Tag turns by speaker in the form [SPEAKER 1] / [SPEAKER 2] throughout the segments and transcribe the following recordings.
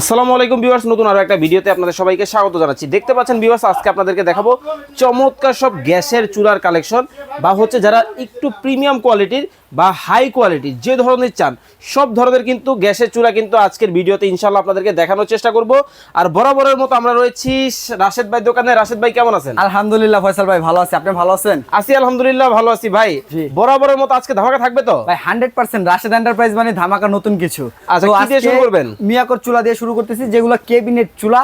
[SPEAKER 1] আসসালামু আলাইকুম ভিউয়ার্স নতুন আরও একটা ভিডিওতে আপনাদের সবাইকে স্বাগত জানাচ্ছি। দেখতে পাচ্ছেন ভিউয়ার্স আজকে আপনাদেরকে দেখাবো চমৎকার সব গ্যাসের চুলার কালেকশন বা হচ্ছে যারা একটু প্রিমিয়াম কোয়ালিটির বা হাই কোয়ালিটি যে ধরনের চান সব ধরনের কিন্তু গ্যাসের চুলা কিন্তু আজকের ভিডিওতে ইনশাল্লাহ আপনাদেরকে দেখানোর চেষ্টা করব। আর বরাবরের মতো আমরা রয়েছি রাশেদ ভাই দোকানে। রাশেদ ভাই কেমন আছেন?
[SPEAKER 2] আলহামদুলিল্লাহ ফয়সাল ভাই ভালো আছে। আপনি ভালো আছেন?
[SPEAKER 1] আছি আলহামদুলিল্লাহ ভালো আছি ভাই। বরাবরের মতো আজকে ধামাকা থাকবে তো?
[SPEAKER 2] ভাই হান্ড্রেড পার্সেন্ট রাশেদ এন্টারপ্রাইজ মানে ধামাকা নতুন কিছু।
[SPEAKER 1] আচ্ছা, কি দিয়ে শুরু করবেন?
[SPEAKER 2] মিয়াকর চুলা দিয়ে শুরু করতেছি যেগুলো কেবিনেট চুলা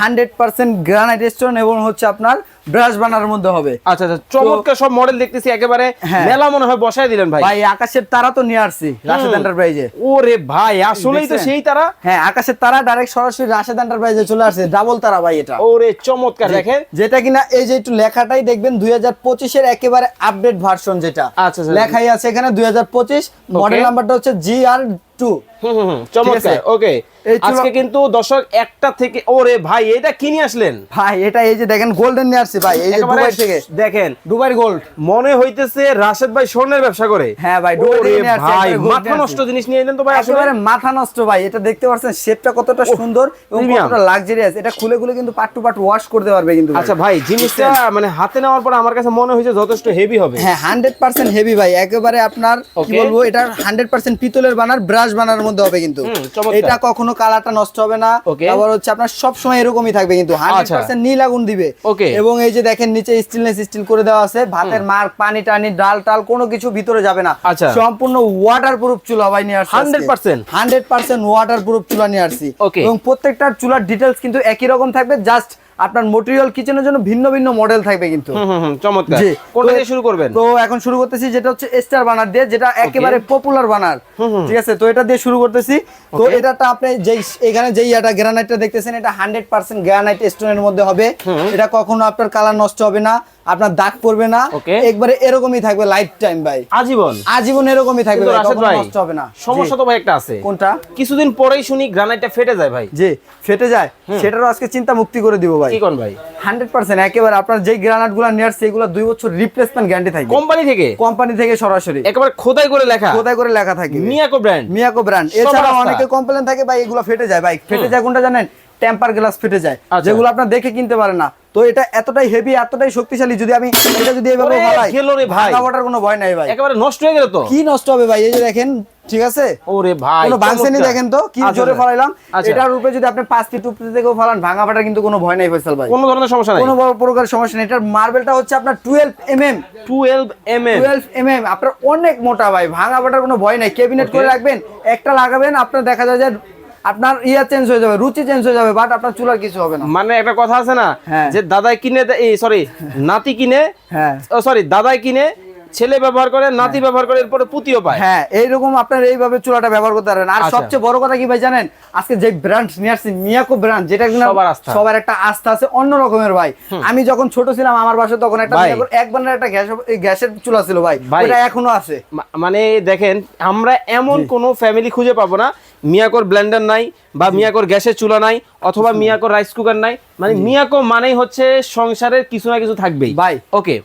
[SPEAKER 2] হান্ড্রেড পার্সেন্ট গ্রানাইট স্টোন এবং হচ্ছে আপনার ব্রাশ বানার মধ্যে হবে।
[SPEAKER 1] আচ্ছা আচ্ছা চমৎকার সব মডেল দেখতেছি একেবারে
[SPEAKER 2] হ্যাঁ।
[SPEAKER 1] মেলা মনে হয় বসায় দিলেন ভাই।
[SPEAKER 2] ভাই আকাশের তারা তো নিয়ে আসছি রাশেদ এন্টারপ্রাইজে
[SPEAKER 1] ওরে ভাই আসলেই তো সেই তারা?
[SPEAKER 2] হ্যাঁ আকাশের তারা ডাইরেক্ট সরাসরি রাশেদ এন্টারপ্রাইজে চলে আসছে ডাবল তারা ভাই এটা।
[SPEAKER 1] ওরে চমৎকার দেখেন।
[SPEAKER 2] যেটা কিনা এই যে একটু লেখাটাই দেখবেন দুই হাজার পঁচিশের একেবারে আপডেট ভার্সন যেটা।
[SPEAKER 1] আচ্ছা, আচ্ছা।
[SPEAKER 2] লেখাই আছে এখানে দুই হাজার পঁচিশ মডেল নাম্বারটা হচ্ছে জি আর টু
[SPEAKER 1] চমৎকার? ওকে। আজকে কিন্তু দর্শক একটা থেকে ওরে ভাই এটা কিনে আসলেন?
[SPEAKER 2] ভাই এটা এই যে দেখেন গোল্ডেন নিয়ে আসছে ভাই এই যে দুবাই থেকে।
[SPEAKER 1] দেখেন
[SPEAKER 2] দুবাই গোল্ড
[SPEAKER 1] মনে হইতেছে রাশেদ ভাই স্বর্ণের ব্যবসা করে।
[SPEAKER 2] হ্যাঁ ভাই, দুবাই
[SPEAKER 1] ওরে
[SPEAKER 2] নিয়ে আসছে,
[SPEAKER 1] ভাই মাথা নষ্ট জিনিস নিয়ে এলেন তো ভাই আসলে?
[SPEAKER 2] মাথা নষ্ট ভাই এটা দেখতে পাচ্ছেন শেপটা কতটা সুন্দর এবং। কতটা লাক্সারিয়াস এটা খুলে খুলে কিন্তু পাট টু পার্ট ওয়াশ করতে পারবে কিন্তু
[SPEAKER 1] আচ্ছা ভাই জিনিসটা মানে হাতে নেওয়ার পর আমার কাছে মনে হয়েছে যথেষ্ট হেভি হবে।
[SPEAKER 2] হ্যাঁ হান্ড্রেড পার্সেন্ট হেভি ভাই একেবারে আপনার কি বলব এটা হান্ড্রেড পার্সেন্ট পিতলের বানার ব্রাশ বানার মধ্যে হবে কিন্তু। এটা কখনো কালারটা নষ্ট হবে না। আবার হচ্ছে আপনার সব সময় এরকমই থাকবে কিন্তু। হান্ড্রেড
[SPEAKER 1] আচ্ছা।
[SPEAKER 2] পার্সেন্ট নীল আগুন দিবে। এবং এই যে দেখেন নিচে স্টিলনেস স্টিল করে দেওয়া আছে। ভাতের মার পানি টানি ডাল টাল কোনো কিছু ভিতরে যাবে না।
[SPEAKER 1] আচ্ছা।
[SPEAKER 2] সম্পূর্ণ ওয়াটার প্রুফ চুলা ভাই নিয়ে আসছে
[SPEAKER 1] 100%
[SPEAKER 2] হান্ড্রেড পার্সেন্ট? ওয়াটার প্রুফ চুলা নিয়ে আসছি। এবং প্রত্যেকটা চুলার ডিটেলস কিন্তু একই রকম থাকবে। জাস্ট আপনার মটেরিয়াল কিচেনের জন্য ভিন্ন ভিন্ন মডেল থাকবে কিন্তু।
[SPEAKER 1] চমৎকার। কোনটা
[SPEAKER 2] তো-
[SPEAKER 1] দিয়ে শুরু করবেন?
[SPEAKER 2] তো এখন শুরু করতেছি যেটা হচ্ছে স্টার বানার দিয়ে যেটা একেবারে পপুলার বানার ঠিক আছে? তো এটা দিয়ে শুরু করতেছি। তো
[SPEAKER 1] এটা
[SPEAKER 2] এটাটা আপনি যে এখানে যেই এটা গ্রানাইটটা দেখতেছেন এটা হান্ড্রেড পার্সেন্ট গ্রানাইট স্টোনের মধ্যে হবে। এটা কখনো আপনার কালার নষ্ট হবে না। আপনার দাগ পড়বে না। একবারে এরকমই থাকবে লাইফ টাইম ভাই।
[SPEAKER 1] আজীবন।
[SPEAKER 2] আজীবন এরকমই থাকবে নষ্ট হবে না।
[SPEAKER 1] সমস্যা তো ভাই একটা আছে।
[SPEAKER 2] কোনটা?
[SPEAKER 1] কিছুদিন পরেই শুনি গ্রানাইটটা ফেটে যায় ভাই।
[SPEAKER 2] জি ফেটে যায়। সেটারও আজকে চিন্তা মুক্তি করে দিব ভাই।
[SPEAKER 1] কি কোন ভাই?
[SPEAKER 2] হান্ড্রেড পার্সেন্ট একেবারে আপনার যেই গ্রানাইটগুলো নিয়ে আসছে এগুলো দুই বছর রিপ্লেসমেন্ট গ্যারান্টি থাকবে।
[SPEAKER 1] কোম্পানি থেকে?
[SPEAKER 2] কোম্পানি থেকে সরাসরি।
[SPEAKER 1] একেবারে খোদাই করে লেখা।
[SPEAKER 2] কোথায় করে লেখা থাকে।
[SPEAKER 1] মিয়াকো ব্র্যান্ড
[SPEAKER 2] মিয়াকো ব্র্যান্ড এছাড়া। অনেকে কমপ্লেন থাকে ভাই এগুলো ফেটে যায়। ভাই ফেটে যায় কোনটা জানেন? টেম্পার গ্লাস ফেটে যায়।
[SPEAKER 1] আচ্ছা।
[SPEAKER 2] যেগুলো আপনার দেখে কিনতে পারেন না। তো এটা এতটাই হেভি এতটাই শক্তিশালী যদি আমি এটা যদি এভাবে ফালাই
[SPEAKER 1] গেলো রে ভাই।
[SPEAKER 2] ওঠার কোনো ভয় নাই ভাই।
[SPEAKER 1] একেবারে নষ্ট হয়ে গেল তো?
[SPEAKER 2] কি নষ্ট হবে ভাই? এই যে দেখেন ঠিক আছে?
[SPEAKER 1] ওরে ভাই
[SPEAKER 2] কোনো ভাঙছেনি। দেখেন তো? কি
[SPEAKER 1] আচ্ছা,
[SPEAKER 2] জোরে
[SPEAKER 1] আচ্ছা।
[SPEAKER 2] ফালাইলাম। এটার উপরে যদি আপনি পাঁচ ফিট উপরে থেকেও ফালান ভাঙা ফাটার কিন্তু কোনো ভয় নাই ফয়সাল ভাই।
[SPEAKER 1] কোনো ধরনের সমস্যা নাই?
[SPEAKER 2] কোনো বড় প্রকার সমস্যা নেই। এটার মার্বেলটা হচ্ছে আপনার twelve M M
[SPEAKER 1] 12 MM
[SPEAKER 2] twelve M M আপনার অনেক মোটা ভাই। ভাঙা ফাটার কোনো ভয় নাই। ক্যাবিনেট করে রাখবেন একটা লাগাবেন আপনার দেখা যায় যে আপনার ইয়া চেঞ্জ হয়ে যাবে রুচি চেঞ্জ হয়ে যাবে বাট আপনার চুলার কিছু হবে না
[SPEAKER 1] মানে একটা কথা আছে না
[SPEAKER 2] হ্যাঁ।
[SPEAKER 1] যে দাদাই কিনে এই সরি নাতি কিনে
[SPEAKER 2] হ্যাঁ
[SPEAKER 1] সরি দাদাই কিনে ছেলে ব্যবহার করে নাতি ব্যবহার করে এরপরে পুতিও পায়।
[SPEAKER 2] হ্যাঁ এইরকম আপনার এইভাবে চুলাটা ব্যবহার করতে পারেন। আর
[SPEAKER 1] আচ্ছা।
[SPEAKER 2] সবচেয়ে বড় কথা কি ভাই জানেন? আজকে যে ব্র্যান্ড নিয়ে আসছি মিয়াকো ব্র্যান্ড যেটা কিনা
[SPEAKER 1] সবার আস্থা।
[SPEAKER 2] সবার একটা আস্থা আছে অন্য রকমের ভাই। আমি যখন ছোট ছিলাম আমার বাসায় তখন একটা
[SPEAKER 1] ভাই।
[SPEAKER 2] মিয়াকোর এক বানের একটা গ্যাস এই গ্যাসের চুলা ছিল ভাই। ওটা এখনও আছে।
[SPEAKER 1] মানে দেখেন আমরা এমন কোনো ফ্যামিলি খুঁজে পাবো না মিয়াকোর ব্লেন্ডার নাই বা মিয়াকোর গ্যাসের চুলা নাই অথবা মিয়াকোর রাইস কুকার নাই। মানে মিয়াকো মানেই হচ্ছে সংসারের কিছু না কিছু থাকবেই।
[SPEAKER 2] ভাই।
[SPEAKER 1] ওকে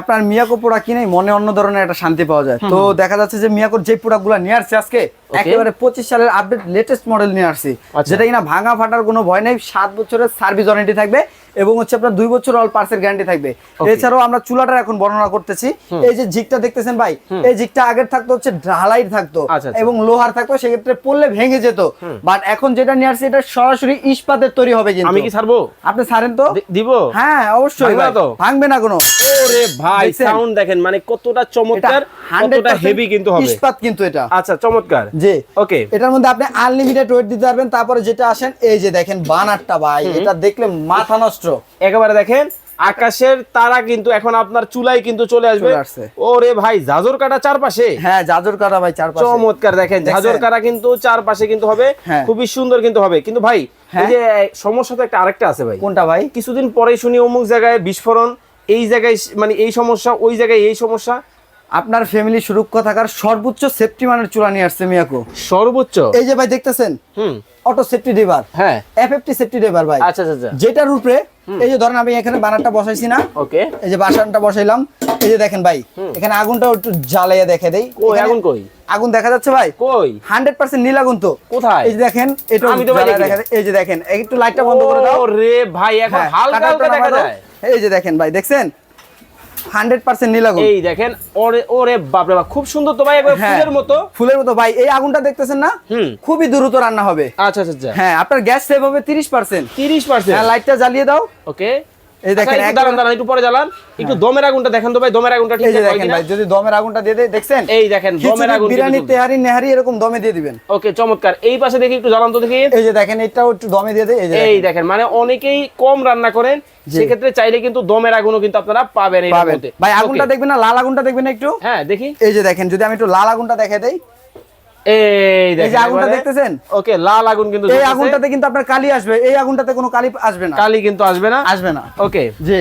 [SPEAKER 2] আপনার মিয়াকো প্রোডাক্ট কিনে মনে অন্য ধরনের একটা শান্তি পাওয়া যায়। তো দেখা যাচ্ছে যে মিয়াকোর যে প্রোডাক্টগুলো নিয়ে আসছে আজকে একেবারে পঁচিশ সালের আপডেট লেটেস্ট মডেল নিয়ে আসছি।
[SPEAKER 1] আচ্ছা।
[SPEAKER 2] যেটা কিনা ভাঙা ফাটার কোনো ভয় নেই সাত বছরের সার্ভিস ওয়ারেন্টি থাকবে। এবং হচ্ছে আপনার দুই বছর অল পার্সের গ্যারান্টি থাকবে। এছাড়াও আমরা চুলাটা এখন বর্ণনা করতেছি। এই যে জিগটা দেখতেছেন ভাই এই জিগটা আগের থাকতো হচ্ছে ঢালাই থাকতো
[SPEAKER 1] আচ্ছা, আচ্ছা।
[SPEAKER 2] এবং লোহার থাকতো সেক্ষেত্রে পড়লে ভেঙে যেত। বাট এখন যেটা নিয়ে আসছে এটা সরাসরি ইস্পাতের তৈরি হবে কিন্তু।
[SPEAKER 1] আমি কি ছাড়বো?
[SPEAKER 2] আপনি ছাড়েন তো?
[SPEAKER 1] দিব?
[SPEAKER 2] হ্যাঁ অবশ্যই
[SPEAKER 1] ভাঙবে না
[SPEAKER 2] কোনো।
[SPEAKER 1] ওরে ভাই সাউন্ড দেখেন মানে কতটা চমৎকার কতটা হেভি কিন্তু হবে।
[SPEAKER 2] ইস্পাত কিন্তু এটা।
[SPEAKER 1] আচ্ছা চমৎকার।
[SPEAKER 2] জি।
[SPEAKER 1] ওকে
[SPEAKER 2] এটার মধ্যে আপনি আনলিমিটেড ওয়েট দিতে পারবেন। তারপরে যেটা আসেন এই যে দেখেন বানারটা ভাই এটা দেখলে মাথা নষ্ট
[SPEAKER 1] একেবারে দেখেন আকাশের তারা কিন্তু এখন আপনার চুলাই কিন্তু চলে আসবে। ওরে ভাই জাজর কাটা চারপাশে?
[SPEAKER 2] হ্যাঁ জাজর কাটা ভাই চারপাশে।
[SPEAKER 1] চমৎকার দেখেন জাজর কাটা কিন্তু চারপাশে কিন্তু হবে।
[SPEAKER 2] হ্যাঁ।
[SPEAKER 1] খুবই সুন্দর কিন্তু হবে। কিন্তু ভাই এই
[SPEAKER 2] হ্যাঁ।
[SPEAKER 1] যে সমস্যা তো একটা আরেকটা আছে ভাই।
[SPEAKER 2] কোনটা ভাই?
[SPEAKER 1] কিছুদিন পরেই শুনি অমুক জায়গায় বিস্ফোরণ এই জায়গায় মানে এই সমস্যা ওই জায়গায় এই সমস্যা।
[SPEAKER 2] আপনার ফ্যামিলি সুরক্ষা থাকার সর্বোচ্চ সেফটি মানের চুলা নিয়ে আসছে মিয়াকো।
[SPEAKER 1] সর্বোচ্চ?
[SPEAKER 2] এই যে ভাই দেখতেছেন?
[SPEAKER 1] হুম।
[SPEAKER 2] অটো সেফটি ডেবার
[SPEAKER 1] হ্যাঁ।
[SPEAKER 2] এফএফটি সেফটি ডেবার ভাই।
[SPEAKER 1] আচ্ছা আচ্ছা আচ্ছা।
[SPEAKER 2] যেটার উপরে এই যে ধরেন আমি এখানে বানারটা বসাইছি না
[SPEAKER 1] ওকে।
[SPEAKER 2] এই যে বাসানটা বসাইলাম এই যে দেখেন ভাই এখানে আগুনটা একটু জ্বালাইয়া দেখে দেই।
[SPEAKER 1] কই আগুন কই?
[SPEAKER 2] আগুন দেখা যাচ্ছে ভাই।
[SPEAKER 1] কই?
[SPEAKER 2] হান্ড্রেড পার্সেন্ট নীল আগুন তো।
[SPEAKER 1] কোথায়?
[SPEAKER 2] এই যে দেখেন এটা
[SPEAKER 1] আমি তো ভাই
[SPEAKER 2] জ্বালায়। এই যে দেখেন একটু লাইটটা বন্ধ করে দাও।
[SPEAKER 1] রে ভাই এখন
[SPEAKER 2] হ্যাঁ,
[SPEAKER 1] হালকা হালকা দেখা যায়।
[SPEAKER 2] এই যে দেখেন ভাই দেখছেন? হান্ড্রেড পার্সেন্ট নীল আগুন।
[SPEAKER 1] এই দেখেন ওরে ওরে বাপরে বাপ খুব সুন্দর তো ভাই একবার
[SPEAKER 2] হ্যাঁ।
[SPEAKER 1] ফুলের মতো।
[SPEAKER 2] ফুলের মতো। ভাই এই আগুনটা দেখতেছেন না?
[SPEAKER 1] হুম।
[SPEAKER 2] খুবই দ্রুত রান্না হবে।
[SPEAKER 1] আচ্ছা আচ্ছা আচ্ছা।
[SPEAKER 2] হ্যাঁ আপনার গ্যাস সেভ হবে তিরিশ পার্সেন্ট।
[SPEAKER 1] তিরিশ পার্সেন্ট।
[SPEAKER 2] হ্যাঁ লাইটটা জ্বালিয়ে দাও।
[SPEAKER 1] ওকে
[SPEAKER 2] এই দেখেন,
[SPEAKER 1] দাঁড়ান দাঁড়ান একটু পরে জ্বালান। একটু দমের আগুনটা দেখেন তো ভাই দমের আগুনটা ঠিক
[SPEAKER 2] এই দেখেন ভাই যদি দমের আগুনটা দিয়ে দেয় দেখছেন?
[SPEAKER 1] এই দেখেন দমের আগুন
[SPEAKER 2] বিরিয়ানি তেহারি নেহারি এরকম দমে দিয়ে দিবেন।
[SPEAKER 1] ওকে চমৎকার। এই পাশে দেখি একটু জ্বালান তো দেখি।
[SPEAKER 2] এই যে দেখেন এটাও একটু দমে দিয়ে দেয় এই যে
[SPEAKER 1] এই
[SPEAKER 2] দেখেন,
[SPEAKER 1] মানে অনেকেই কম রান্না করেন সেক্ষেত্রে চাইলে কিন্তু দমের আগুনও কিন্তু আপনারা পাবেন এই মধ্যে।
[SPEAKER 2] ভাই আগুনটা দেখবেন না লাল আগুনটা দেখবেন একটু?
[SPEAKER 1] হ্যাঁ দেখি।
[SPEAKER 2] এই যে দেখেন যদি আমি একটু লাল আগুনটা দেখে দেই
[SPEAKER 1] এই দেখেন
[SPEAKER 2] আগুনটা দেখতেছেন?
[SPEAKER 1] ওকে লাল আগুন কিন্তু
[SPEAKER 2] এই। আগুনটাতে কিন্তু আপনার কালি আসবে এই আগুনটাতে কোনো কালি আসবে না।
[SPEAKER 1] কালি কিন্তু আসবে না।
[SPEAKER 2] আসবে না।
[SPEAKER 1] ওকে।
[SPEAKER 2] জি।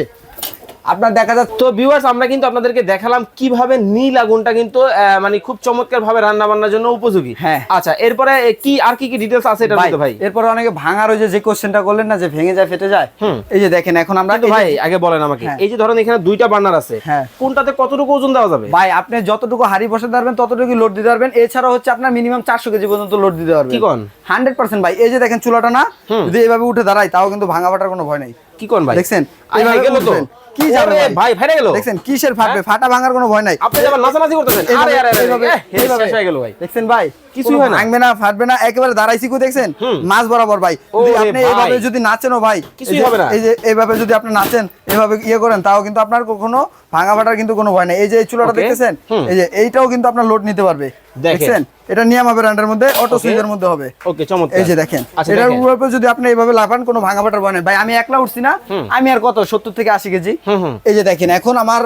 [SPEAKER 2] আপনার দেখা যাচ্ছে
[SPEAKER 1] তো ভিউয়ার্স আমরা কিন্তু আপনাদেরকে দেখালাম কীভাবে নীল আগুনটা কিন্তু মানে খুব চমৎকার ভাবে রান্না বান্নার জন্য উপযোগী
[SPEAKER 2] হ্যাঁ।
[SPEAKER 1] আচ্ছা এরপরে কি আর কি কি ডিটেলস আছে এটার মধ্যে ভাই
[SPEAKER 2] এরপর অনেকে ভাঙার ওই যে কোশ্চেনটা করলেন না যে ভেঙে যায় ফেটে যায় এই যে দেখেন এখন আমরা
[SPEAKER 1] ভাই আগে বলেন আমাকে
[SPEAKER 2] হ্যাঁ।
[SPEAKER 1] এই যে ধরেন এখানে দুইটা বার্নার আছে
[SPEAKER 2] হ্যাঁ।
[SPEAKER 1] কোনটাতে কতটুকু ওজন দেওয়া যাবে
[SPEAKER 2] ভাই আপনি যতটুকু হাড়ি বসাতে পারবেন ততটুকু লোড দিতে পারবেন এছাড়া হচ্ছে আপনার মিনিমাম চারশো কেজি পর্যন্ত লোড দিতে পারবেন
[SPEAKER 1] কি কন?
[SPEAKER 2] হান্ড্রেড পার্সেন্ট ভাই এই যে দেখেন চুলাটা না। যদি এইভাবে উঠে দাঁড়ায় তাও কিন্তু ভাঙা ফাটার কোনো ভয় নেই
[SPEAKER 1] কি কোন ভাই
[SPEAKER 2] দেখছেন? এইভাবে
[SPEAKER 1] গেল তো
[SPEAKER 2] কি যাবে ভাই?
[SPEAKER 1] ফেটে গেল
[SPEAKER 2] দেখছেন কিসের ফাটবে ফাটা ভাঙার কোনো ভয় নাই
[SPEAKER 1] আপনি নাচানাচি করতেছেন আরে আরে
[SPEAKER 2] এইভাবে- এইভাবে।
[SPEAKER 1] শেষ হয়ে গেল ভাই
[SPEAKER 2] দেখছেন ভাই
[SPEAKER 1] কিছুই হয় না।
[SPEAKER 2] ভাঙবে না ফাটবে না একেবারে দাঁড়াইছি কো দেখছেন। মাছ বরাবর ভাই যদি আপনি। এইভাবে যদি নাচেনও ভাই
[SPEAKER 1] কিছুই হবে না।
[SPEAKER 2] এই যে এইভাবে যদি আপনি নাচেন এভাবে ইয়ে করেন তাও কিন্তু আপনার কখনো ভাঙা ফাটার কিন্তু কোনো ভয় নেই। এই যে এই চুলাটা. দেখতেছেন এই যে এইটাও কিন্তু আপনার লোড নিতে পারবে।
[SPEAKER 1] দেখেন।
[SPEAKER 2] দেখছেন? এটা নিয়ামা ব্র্যান্ডের মধ্যে অটো. সুইচের মধ্যে হবে।
[SPEAKER 1] ওকে চমৎকার।
[SPEAKER 2] এই যে দেখেন
[SPEAKER 1] আচ্ছা
[SPEAKER 2] এটার উপরে যদি আপনি এইভাবে লাফান কোনো ভাঙা ফাটার ভয় নেই। ভাই আমি একলা উঠছি না আমি আর কত সত্তর থেকে আশি কেজি?
[SPEAKER 1] হুম হুম।
[SPEAKER 2] এই যে দেখেন এখন আমার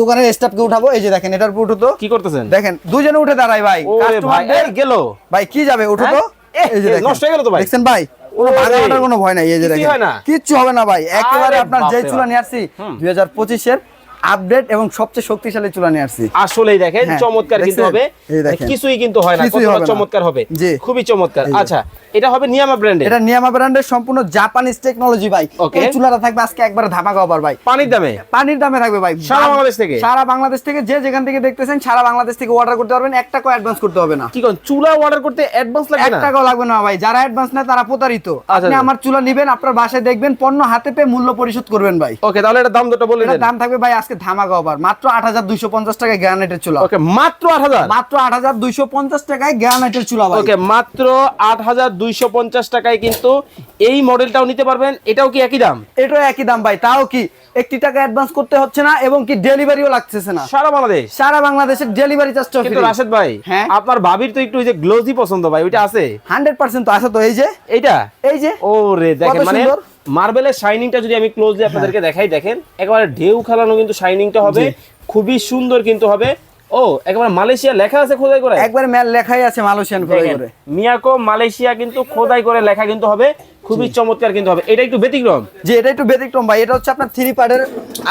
[SPEAKER 2] দোকানের স্টাফকে উঠাবো। এই যে দেখেন এটার উপর উঠো তো।
[SPEAKER 1] কি করতেছেন?
[SPEAKER 2] দেখেন দুজনে উঠে দাঁড়াই ভাই
[SPEAKER 1] ভাই গেল।
[SPEAKER 2] ভাই কি যাবে উঠো তো।
[SPEAKER 1] হ্যাঁ?
[SPEAKER 2] এই যে দেখেন।
[SPEAKER 1] নষ্ট হয়ে গেল তো ভাই।
[SPEAKER 2] দেখছেন ভাই? কোনো। ভাঙা কোনো ভয় নাই এই যে দেখেন। কিচ্ছু হবে না ভাই। একেবারে আপনার যে চুলা নিয়ে আসছি দুই হাজার পঁচিশের আপডেট এবং সবচেয়ে শক্তিশালী চুলা নিয়ে আসছি
[SPEAKER 1] আসলেই দেখেন
[SPEAKER 2] হ্যাঁ,
[SPEAKER 1] চমৎকার কিন্তু হবে। কিছুই কিন্তু হয় না কতটা চমৎকার হবে? খুবই চমৎকার। আচ্ছা এটা হবে নিয়ামা ব্র্যান্ডের।
[SPEAKER 2] এটা নিয়ামা ব্র্যান্ডের সম্পূর্ণ জাপানিজ টেকনোলজি ভাই। এই চুলাটা থাকবে আজকে একবার ধামাকা অফার ভাই।
[SPEAKER 1] পানির দামে?
[SPEAKER 2] পানির দামে থাকবে ভাই।
[SPEAKER 1] সারা বাংলাদেশ থেকে?
[SPEAKER 2] সারা বাংলাদেশ থেকে যে যেখান থেকে দেখতেছেন সারা বাংলাদেশ থেকে অর্ডার করতে পারবেন। এক টাকা অ্যাডভান্স করতে হবে না।
[SPEAKER 1] কি কোন চুলা অর্ডার করতে অ্যাডভান্স লাগে
[SPEAKER 2] এক
[SPEAKER 1] না
[SPEAKER 2] টাকাও লাগবে না ভাই। যারা অ্যাডভান্স নেয় তারা প্রতারিত। আপনি
[SPEAKER 1] আচ্ছা।
[SPEAKER 2] আমার চুলা নিবেন আপনার বাসায় দেখবেন পণ্য হাতে পেয়ে মূল্য পরিশোধ করবেন ভাই।
[SPEAKER 1] ওকে তাহলে এটা দাম দুটো বলে দেন।
[SPEAKER 2] দাম থাকবে ভাই আজকে ধামাকা অফার মাত্র আট হাজার দুইশো পঞ্চাশ টাকায় গ্রানাইটের চুলা।
[SPEAKER 1] ওকে মাত্র আট হাজার?
[SPEAKER 2] মাত্র আট হাজার দুইশো পঞ্চাশ টাকায় গ্রানাইটের চুলা
[SPEAKER 1] ওকে মাত্র আট হাজার দুইশো পঞ্চাশ টাকায় কিন্তু এই মডেলটাও নিতে পারবেন। এটাও কি একই দাম?
[SPEAKER 2] এটাও একই দাম ভাই তাও কি? একটি টাকা অ্যাডভান্স করতে হচ্ছে না এবং কি ডেলিভারিও লাগতেছে না।
[SPEAKER 1] সারা বাংলাদেশ?
[SPEAKER 2] সারা বাংলাদেশের ডেলিভারি চার্জটা
[SPEAKER 1] কিন্তু রাশেদ ভাই
[SPEAKER 2] হ্যাঁ?
[SPEAKER 1] আপনার ভাবির তো একটু ওই যে গ্লোজি পছন্দ ভাই ওইটা আছে?
[SPEAKER 2] হান্ড্রেড পার্সেন্ট তো আছে তো এই যে।
[SPEAKER 1] এইটা?
[SPEAKER 2] এই যে।
[SPEAKER 1] ও রে দেখেন মানে। মার্বেলের শাইনিংটা যদি আমি ক্লোজলি আপনাদেরকে দেখাই দেখেন একেবারে ঢেউ খেলানো কিন্তু শাইনিংটা হবে খুবই সুন্দর কিন্তু হবে। ও একবার মালয়েশিয়া লেখা আছে খোদাই করে?
[SPEAKER 2] একবার মেল লেখাই আছে মালয়েশিয়ান
[SPEAKER 1] খোদাই
[SPEAKER 2] করে।
[SPEAKER 1] মিয়াকো মালয়েশিয়া কিন্তু খোদাই করে লেখা কিন্তু হবে। খুবই চমৎকার কিন্তু হবে। এটা একটু ব্যতিক্রম?
[SPEAKER 2] যে এটা একটু ব্যতিক্রম ভাই। এটা হচ্ছে আপনার থ্রি পার্টের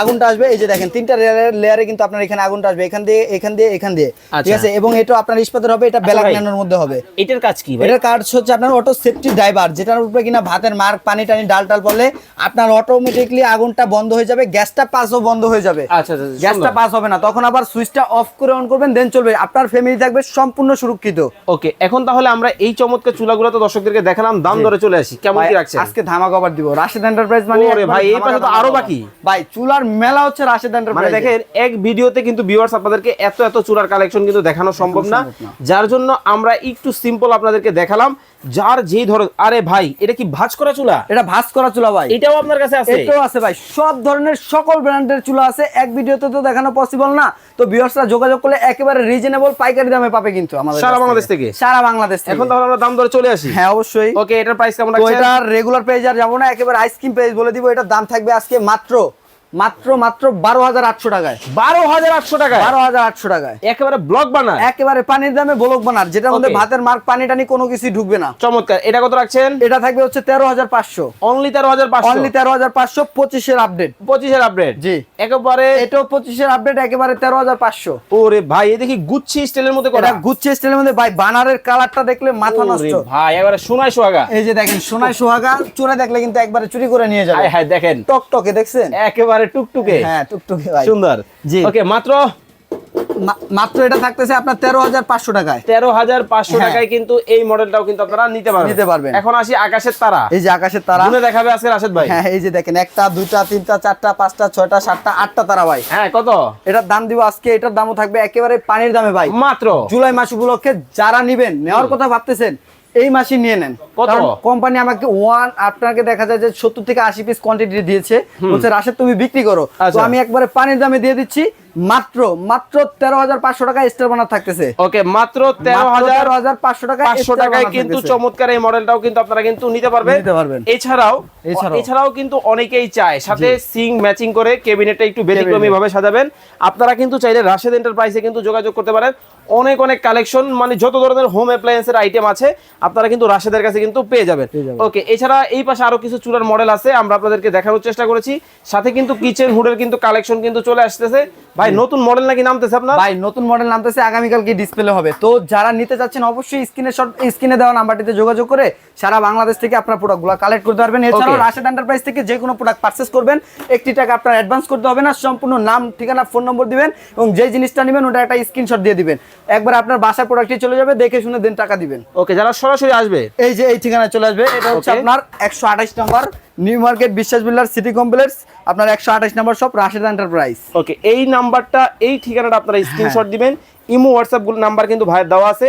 [SPEAKER 2] আগুনটা আসবে। এই যে দেখেন তিনটা লেয়ারে কিন্তু আপনার এখানে আগুনটা আসবে। এখান দিয়ে এখান দিয়ে এখান দিয়ে। ঠিক
[SPEAKER 1] আচ্ছা।
[SPEAKER 2] আছে? এবং এটা আপনার ইস্পাতের হবে এটা ব্ল্যাক
[SPEAKER 1] ভাই।
[SPEAKER 2] ন্যানোর মধ্যে হবে।
[SPEAKER 1] এটার কাজ কি
[SPEAKER 2] এটার কাজ হচ্ছে আপনার অটো সেফটি ড্রাইভার যেটার উপরে কিনা ভাতের মার্ক পানি টানি ডাল টাল পড়লে আপনার অটোমেটিকলি আগুনটা বন্ধ হয়ে যাবে গ্যাসটা পাসও বন্ধ হয়ে যাবে।
[SPEAKER 1] আচ্ছা আচ্ছা
[SPEAKER 2] গ্যাসটা পাস হবে না। তখন আবার সুইচটা অফ করে অন করবেন দেন চলবে। আপনার ফ্যামিলি থাকবে সম্পূর্ণ সুরক্ষিত।
[SPEAKER 1] ওকে এখন তাহলে আমরা এই চমৎকার চুলাগুলো তো দর্শকদেরকে দেখালাম দাম ধরে চলে আসি। কেমন কি
[SPEAKER 2] ভাই,
[SPEAKER 1] রাখছেন?
[SPEAKER 2] আজকে ধামা অফার দিব। রাশেদ এন্টারপ্রাইজ মানে
[SPEAKER 1] ওরে ভাই, এই পাশে তো
[SPEAKER 2] আরও
[SPEAKER 1] বাকি।
[SPEAKER 2] ভাই চুলার মেলা হচ্ছে রাশিদ
[SPEAKER 1] মানে
[SPEAKER 2] এন্টারপ্রাইজ
[SPEAKER 1] দেখেন এক ভিডিওতে কিন্তু ভিউয়ার্স আপনাদেরকে এত এত চুলার কালেকশন কিন্তু দেখানো সম্ভব না। যার জন্য আমরা একটু সিম্পল আপনাদেরকে দেখালাম। যার যেই ধরন আরে ভাই এটা কি ভাঁজ করা চুলা?
[SPEAKER 2] এটা ভাস করা চুলা ভাই।
[SPEAKER 1] এটাও আপনার কাছে আছে?
[SPEAKER 2] এটাও আছে ভাই। সব ধরনের সকল ব্র্যান্ডের চুলা আছে। এক ভিডিওতে তো দেখানো পসিবল না। তো ভিউয়ার্সরা যোগাযোগ করলে একেবারে রিজনেবল পাইকারি দামে পাবে কিন্তু আমাদের
[SPEAKER 1] সারা বাংলাদেশ থেকে?
[SPEAKER 2] সারা বাংলাদেশ থেকে।
[SPEAKER 1] এখন তাহলে আমরা দাম ধরে চলে আসি।
[SPEAKER 2] হ্যাঁ অবশ্যই।
[SPEAKER 1] ওকে এটার প্রাইস কেমন
[SPEAKER 2] তো এটা রেগুলার পেজ আর যাব না। একেবারে আইসক্রিম পেজ বলে দিব এটার দাম থাকবে আজকে মাত্র মাত্র মাত্র বারো হাজার আটশো টাকায়।
[SPEAKER 1] বারো হাজার আটশো টাকা
[SPEAKER 2] বারো হাজার আটশো টাকায়।
[SPEAKER 1] একেবারে ব্লক বানার
[SPEAKER 2] একেবারে পানির দামে বলক বানার যেটার মধ্যে ভাতের মার্ক পানি টানি কোনো কিছু ঢুকবে না।
[SPEAKER 1] চমৎকার। এটা কত রাখছেন?
[SPEAKER 2] এটা থাকবে হচ্ছে তেরো হাজার পাঁচশো।
[SPEAKER 1] অনলি তেরো হাজার পাঁচশো?
[SPEAKER 2] অনলি তেরো হাজার পাঁচশো পঁচিশের আপডেট
[SPEAKER 1] পঁচিশের আপডেট
[SPEAKER 2] জি।
[SPEAKER 1] একেবারে?
[SPEAKER 2] এটাও পঁচিশের আপডেট একেবারে তেরো হাজার পাঁচশো।
[SPEAKER 1] ওরে ভাই এ দেখি গুচ্ছি স্টাইলের মধ্যে করা
[SPEAKER 2] গুচ্ছে স্টাইলের মধ্যে ভাই বানারের কালারটা দেখলে মাথা নষ্ট।
[SPEAKER 1] ভাই একেবারে সোনায় সোহাগা।
[SPEAKER 2] এই যে দেখেন সোনায় সোহাগা চোরে দেখলে কিন্তু একবারে চুরি করে নিয়ে যাবে।
[SPEAKER 1] হায় হায় দেখেন।
[SPEAKER 2] টক টকে দেখছেন?
[SPEAKER 1] একেবারে টুকটুকে?
[SPEAKER 2] হ্যাঁ টুকটুকে ভাই।
[SPEAKER 1] সুন্দর।
[SPEAKER 2] জি।
[SPEAKER 1] ওকে মাত্র?
[SPEAKER 2] মাত্র এটা থাকতেছে আপনার তেরো হাজার পাঁচশো টাকায়।
[SPEAKER 1] তেরো হাজার পাঁচশো
[SPEAKER 2] হ্যাঁ।
[SPEAKER 1] টাকায় কিন্তু এই মডেলটাও কিন্তু আপনারা নিতে পারবেন।
[SPEAKER 2] নিতে পারবেন।
[SPEAKER 1] এখন আসি আকাশের তারা।
[SPEAKER 2] এই যে আকাশের তারা।
[SPEAKER 1] গুনে দেখাবে আজকে রাশেদ ভাই।
[SPEAKER 2] হ্যাঁ এই যে দেখেন একটা দুইটা তিনটা চারটা পাঁচটা ছয়টা সাতটা আটটা তারা ভাই।
[SPEAKER 1] হ্যাঁ কত?
[SPEAKER 2] এটার দাম দিব আজকে এটার দামও থাকবে একেবারে পানির দামে ভাই।
[SPEAKER 1] মাত্র?
[SPEAKER 2] জুলাই মাস উপলক্ষে যারা নিবেন নেওয়ার কথা ভাবতেছেন এই মাসে নিয়ে নেন? কোম্পানি আমাকে ওয়ান আপনাকে দেখা যায় যে সত্তর থেকে আশি পিস কোয়ান্টিটি দিয়েছে। বলছে রাশেদ তুমি বিক্রি করো। তো
[SPEAKER 1] আচ্ছা।
[SPEAKER 2] আমি একবারে পানির দামে দিয়ে দিচ্ছি। মাত্র মাত্র তেরো হাজার পাঁচশো টাকা স্টার বানার থাকতেছে।
[SPEAKER 1] ওকে মাত্র তেরো হাজার
[SPEAKER 2] হাজার পাঁচশো টাকা
[SPEAKER 1] পাঁচশো টাকায় কিন্তু চমৎকার এই মডেলটাও কিন্তু আপনারা কিন্তু নিতে পারবেন।
[SPEAKER 2] নিতে পারবেন।
[SPEAKER 1] এছাড়াও
[SPEAKER 2] এছাড়াও।
[SPEAKER 1] কিন্তু অনেকেই চায়। সাথে সিং ম্যাচিং করে কেবিনেটটা একটু ব্যতিক্রমী ভাবে সাজাবেন। আপনারা কিন্তু চাইলে রাশেদ এন্টারপ্রাইজে কিন্তু যোগাযোগ করতে পারেন। অনেক অনেক কালেকশন মানে যত ধরনের হোম অ্যাপ্লায়েন্সের আইটেম আছে আপনারা কিন্তু রাশেদের কাছে কিন্তু পেয়ে যাবেন।
[SPEAKER 2] পেয়ে যাবেন।
[SPEAKER 1] ওকে এছাড়া এই পাশে আরও কিছু চুলার মডেল আছে আমরা আপনাদেরকে দেখানোর চেষ্টা করেছি। সাথে কিন্তু কিচেন হুডের কিন্তু কালেকশন কিন্তু চলে আসতেছে। ভাই নতুন মডেল নাকি নামতেছে আপনার?
[SPEAKER 2] ভাই নতুন মডেল নামতেছে আগামীকালকে ডিসপ্লে হবে? তো যারা নিতে চাচ্ছেন অবশ্যই স্ক্রিনে শট স্ক্রিনে দেওয়া নাম্বারটিতে যোগাযোগ করে সারা বাংলাদেশ থেকে আপনার প্রোডাক্টগুলো কালেক্ট করতে পারবেন। এছাড়াও রাশেদ এন্টারপ্রাইজ থেকে যে কোনো প্রোডাক্ট পারচেস করবেন। একটি টাকা আপনার অ্যাডভান্স করতে হবে না সম্পূর্ণ নাম ঠিকানা ফোন নম্বর দিবেন এবং যে জিনিসটা নেবেন ওটা একটা স্ক্রিনশট দিয়ে দিবেন। একবার আপনার বাসার প্রোডাক্টটি চলে যাবে দেখে শুনে দেন টাকা দিবেন।
[SPEAKER 1] ওকে যারা সরাসরি আসবে
[SPEAKER 2] এই যে এই ঠিকানায় চলে আসবে এটা হচ্ছে আপনার একশো আঠাশ number new market Biswas builder city complex আপনার একশো আঠাশ নম্বর সব রাশেদ এন্টারপ্রাইজ
[SPEAKER 1] ওকে এই নাম্বারটা এই ঠিকানাটা
[SPEAKER 2] হ্যাঁ।
[SPEAKER 1] আপনারা স্ক্রিনশট দিবেন ইমো হোয়াটসঅ্যাপ নাম্বার কিন্তু ভাইয়ের দেওয়া আছে।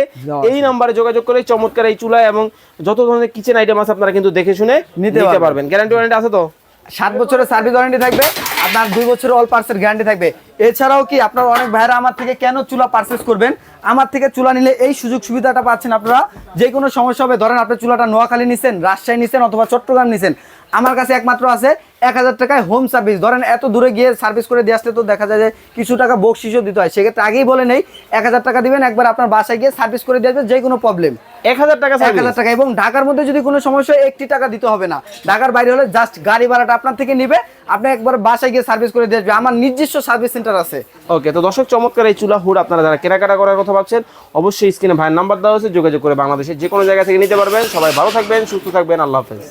[SPEAKER 1] এই নাম্বারে যোগাযোগ করে চমৎকার এই চুলা এবং যত ধরনের কিচেন আইটেম আছে আপনারা কিন্তু দেখে শুনে
[SPEAKER 2] নিতে
[SPEAKER 1] পারবেন। গ্যারান্টি ওয়ারেন্টি আছে তো?
[SPEAKER 2] সাত বছরের সার্ভিস ওয়ারেন্টি থাকবে আপনার দুই বছরের অল পার্সের গ্যারান্টি থাকবে। এছাড়াও কি আপনার অনেক ভাইরা আমার থেকে কেন চুলা পারচেস করবেন? আমার থেকে চুলা নিলে এই সুযোগ সুবিধাটা পাচ্ছেন আপনারা। যে কোনো সমস্যা হবে ধরেন আপনি চুলাটা নোয়াখালী নিছেন রাজশাহী নিছেন অথবা চট্টগ্রাম নিছেন। আমার কাছে একমাত্র আছে এক হাজার টাকায় হোম সার্ভিস ধরেন এত দূরে গিয়ে সার্ভিস করে দিয়ে আসলে তো দেখা যায় যে কিছু টাকা বকশিসও দিতে হয়। সেক্ষেত্রে আগেই বলে নেই এক হাজার টাকা দিবেন একবার আপনার বাসায় গিয়ে সার্ভিস করে দিয়ে আসবে যে কোনো প্রবলেম
[SPEAKER 1] এক হাজার টাকা
[SPEAKER 2] এক হাজার টাকা এবং ঢাকার মধ্যে যদি কোনো সমস্যা হয়, একটি টাকা দিতে হবে না। ঢাকার বাইরে হলে জাস্ট গাড়ি ভাড়াটা আপনার থেকে নিবে আপনি একবার বাসায় গিয়ে সার্ভিস করে দিয়ে আসবে। আমার নিজস্ব সার্ভিস সেন্টার আছে।
[SPEAKER 1] ওকে তো দর্শক চমৎকার এই চুলা হুড আপনারা যারা কেনাকাটা করার কথা ভাবছেন অবশ্যই স্ক্রিনে ভাইয়ের নাম্বার দেওয়া আছে যোগাযোগ করে বাংলাদেশের যে কোনো জায়গা থেকে নিতে পারবেন। সবাই ভালো থাকবেন সুস্থ থাকবেন আল্লাহ হাফেজ।